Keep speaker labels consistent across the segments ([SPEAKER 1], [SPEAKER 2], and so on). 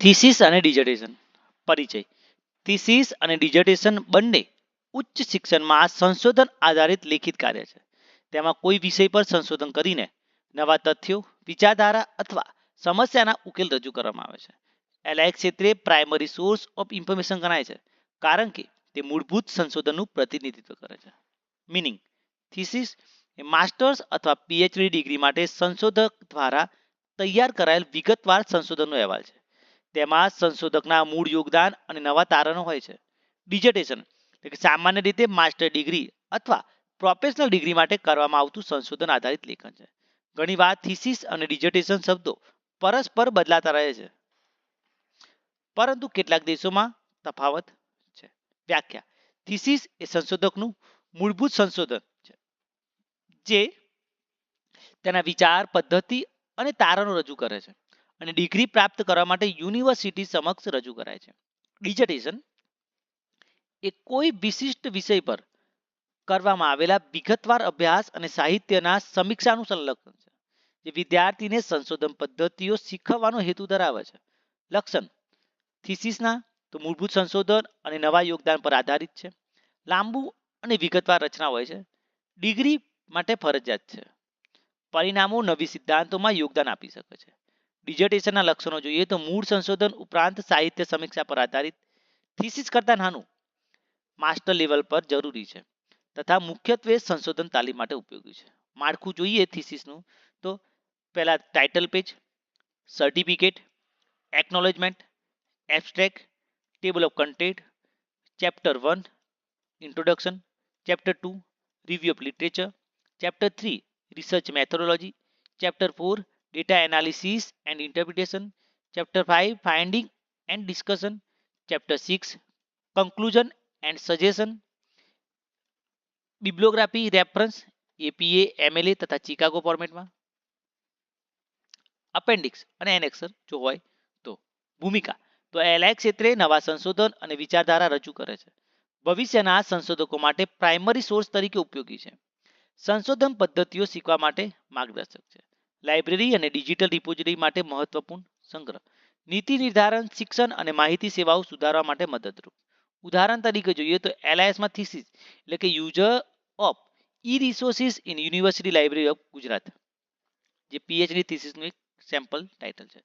[SPEAKER 1] Thesis અને ડિઝર્ટેશન પરિચય. Thesis અને ડિઝર્ટેશન બંને ઉચ્ચ શિક્ષણમાં સંશોધન આધારિત લેખિત કાર્ય છે. તેમાં કોઈ વિષય પર સંશોધન કરીને નવા તથ્યો, વિચારધારા અથવા સમસ્યાના ઉકેલ રજૂ કરવામાં આવે છે. એલાયક ક્ષેત્રે પ્રાઇમરી સોર્સ ઓફ ઇન્ફોર્મેશન ગણાય છે, કારણ કે તે મૂળભૂત સંશોધનનું પ્રતિનિધિત્વ કરે છે. મિનિંગ થીસીસ એ માસ્ટર્સ અથવા પીએચડી ડિગ્રી માટે સંશોધક દ્વારા તૈયાર કરાયેલ વિગતવાર સંશોધનનો અહેવાલ છે. તેમાં સંશોધકના મૂળ યોગદાન અને નવા તારણો હોય છે. કે સામાન્ય રીતે માસ્ટર ડિગ્રી અથવા પ્રોફેશનલ ડિગ્રી માટે કરવામાં આવતું સંશોધન આધારિત લેખન છે. ઘણીવાર થીસીસ અને ડિઝર્ટેશન શબ્દો પરસ્પર બદલાતા રહે છે. પરંતુ કેટલાક દેશોમાં તફાવત છે. વ્યાખ્યા. થીસીસ એ સંશોધકનું મૂળભૂત સંશોધન છે, જે તેના વિચાર, પદ્ધતિ અને તારણો રજૂ કરે છે. અને ડિગ્રી પ્રાપ્ત કરવા માટે યુનિવર્સિટી સમક્ષ રજૂ કરાય છે. ડિજર્ટેશન એ કોઈ વિશિષ્ટ વિષય પર કરવામાં આવેલા વિગતવાર અભ્યાસ અને સાહિત્યના સમીક્ષાનું સંલગ્ન છે, જે વિદ્યાર્થીને સંશોધન પદ્ધતિઓ શીખવવાનો હેતુ ધરાવે છે. લક્ષણ, થીસીસના તો મૂળભૂત સંશોધન અને નવા યોગદાન પર આધારિત છે. લાંબુ અને વિગતવાર રચના હોય છે. ડિગ્રી માટે ફરજિયાત છે. પરિણામો નવી સિદ્ધાંતોમાં યોગદાન આપી શકે છે. ડિઝર્ટેશનના લક્ષણો જોઈએ તો મૂળ સંશોધન ઉપરાંત સાહિત્ય સમીક્ષા પર આધારિત થીસીસ કરતા નાનું માસ્ટર લેવલ પર જરૂરી છે તથા મુખ્યત્વે સંશોધન તાલીમ માટે ઉપયોગી છે. માળખું જોઈએ થીસીસનું તો પહેલા title page certificate acknowledgement abstract table of content chapter one introduction chapter two review of literature chapter three research methodology chapter four data analysis and interpretation chapter five finding and discussion chapter six conclusion and suggestion bibliography reference APA MLA તથા Chicago ફોર્મેટમાં અપેન્ડિક્સ અને annexure જો હોય તો ભૂમિકા. તો એલાયક ક્ષેત્રે નવા સંશોધન અને વિચારધારા રજૂ કરે છે. ભવિષ્યના સંશોધકો માટે પ્રાઇમરી સોર્સ તરીકે ઉપયોગી છે. સંશોધન પદ્ધતિઓ શીખવા માટે માર્ગદર્શક છે. લાઇબ્રેરી અને ડિજિટલ રિપોઝિટરી માટે મહત્વપૂર્ણ સંગ્રહ. નીતિ નિર્ધારણ, શિક્ષણ અને માહિતી સેવાઓ સુધારવા માટે મદદરૂપ. ઉદાહરણ તરીકે જોઈએ તો એલઆઈએસમાં થીસીસ એટલે કે user of e resources in university library of Gujarat, જે પીએચડી થીસીસનું એક સેમ્પલ ટાઇટલ છે.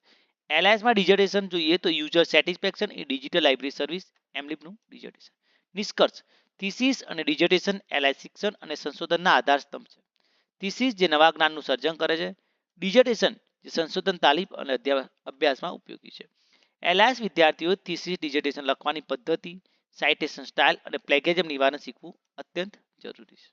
[SPEAKER 1] એલઆઈએસમાં ડિઝર્ટેશન જોઈએ તો યુઝર સેટિસ્ફેક્શન એ ડિજિટલ લાઇબ્રેરી સર્વિસ એમલિપનું ડિજર્ટેશન. નિષ્કર્ષ, થીસીસ અને ડિઝર્ટેશન એલઆઈ શિક્ષણ અને સંશોધનના આધારસ્તંભ છે. થીસીસ જે નવા જ્ઞાનનું સર્જન કરે છે ડિઝર્ટેશન જે સંશોધન, તાલીમ અને અભ્યાસમાં ઉપયોગી છે. એલઆઈએસ વિદ્યાર્થીઓ થીસીસ ડિઝર્ટેશન લખવાની પદ્ધતિ સાઇટેશન સ્ટાઇલ અને પ્લેગેજમ નિવારણ શીખવું અત્યંત જરૂરી છે.